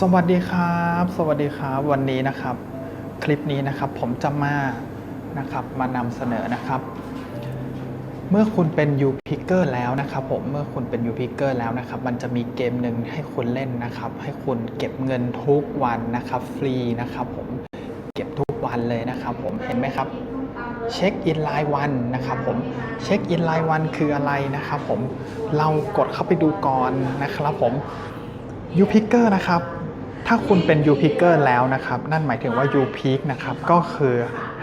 สวัสดีครับ สวัสดีครับวันนี้นะครับ คลิปนี้นะครับผมจะมานะครับมานำเสนอนะครับ เมื่อคุณเป็น u p i c k e r แล้วนะครับผมเมื่อคุณเป็น u p i c k e r แล้วนะครับ มันจะมีเกมหนึ่งให้คุณเล่นนะครับ ให้คุณเก็บเงินทุกวันนะครับ ฟรีนะครับผมเก็บทุกวันเลยนะครับผมเห็นไหมครับเช็คอินไลน์วันนะครับผมเช็คอินไลน์วันคืออะไรนะครับผมเรากดเข้าไปดูก่อนนะครับผม u p i c k e r นะครับ ถ้าคุณเป็น u p i c k e r แล้วนะครับ นั่นหมายถึงว่า Upick นะครับก็คือ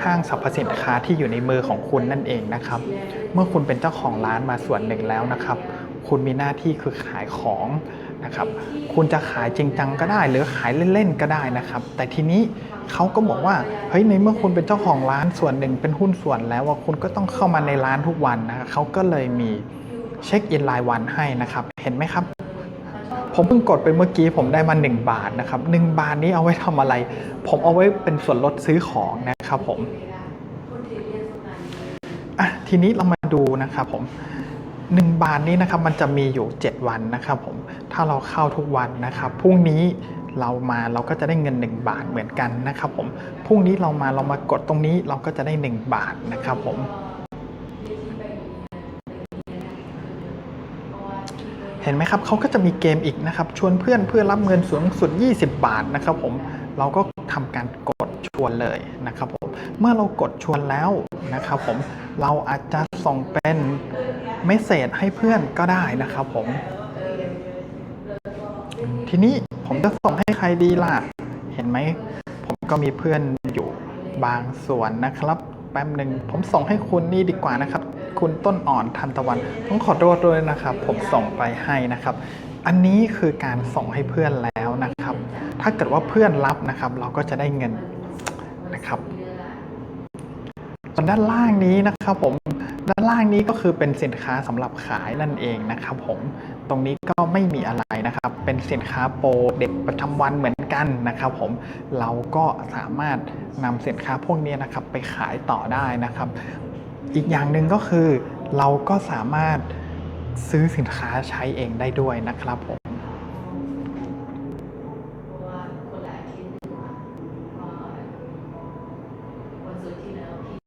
ห้างสรรพสินค้าที่อยู่ในมือของคุณนั่นเองนะครับ เมื่อคุณเป็นเจ้าของร้านมาส่วนหนึ่งแล้วนะครับ คุณมีหน้าที่คือขายของนะครับ คุณจะขายจริงจังก็ได้ หรือขายเล่นๆก็ได้นะครับ แต่ทีนี้เขาก็บอกว่าเฮ้ยในเมื่อคุณเป็นเจ้าของร้านส่วนหนึ่งเป็นหุ้นส่วนแล้วว่าคุณก็ต้องเข้ามาในร้านทุกวันนะครับเขาก็เลยมีเช็คอินรายวันให้นะครับ เห็นไหมครับ ผมเพิ่งกดไปเมื่อกี้ผมได้มา 1 บาทนะครับ1บาทนี้เอาไว้ทำอะไร ผมเอาไว้เป็นส่วนลดซื้อของนะครับผมอะทีนี้เรามาดูนะครับผม1บาทนี้นะครับมันจะมีอยู่ 7 วันนะครับผมถ้าเราเข้าทุกวันนะครับพรุ่งนี้เรามาเราก็จะได้เงิน 1 บาทเหมือนกันนะครับผมพรุ่งนี้เรามาเรามากดตรงนี้เราก็จะได้ 1 บาทนะครับผม เห็นไหมครับเขาก็จะมีเกมอีกนะครับ ชวนเพื่อนเพื่อรับเงินสูงสุด 20 บาทนะครับผมเราก็ทำการกดชวนเลยนะครับผมเมื่อเรากดชวนแล้วนะครับผมเราอาจจะส่งเป็นเมสเซจให้เพื่อนก็ได้นะครับผม ทีนี้ผมจะส่งให้ใครดีล่ะ เห็นไหม ผมก็มีเพื่อนอยู่บางส่วนนะครับ แป๊บหนึ่งผมส่งให้คุณนี่ดีกว่านะครับ คุณต้นอ่อนทันตะวันต้องขอโทษด้วยนะครับ ผมส่งไปให้นะครับ อันนี้คือการส่งให้เพื่อนแล้วนะครับ ถ้าเกิดว่าเพื่อนรับนะครับ เราก็จะได้เงินนะครับส่วนด้านล่างนี้นะครับผมด้านล่างนี้ก็คือเป็นสินค้าสำหรับขายนั่นเองนะครับ ผมตรงนี้ก็ไม่มีอะไรนะครับ เป็นสินค้าโปรเด็กประจำวันเหมือนกันนะครับ ผมเราก็สามารถนำสินค้าพวกนี้นะครับไปขายต่อได้นะครับ อีกอย่างหนึ่งก็คือเราก็สามารถซื้อสินค้าใช้เองได้ด้วยนะครับผม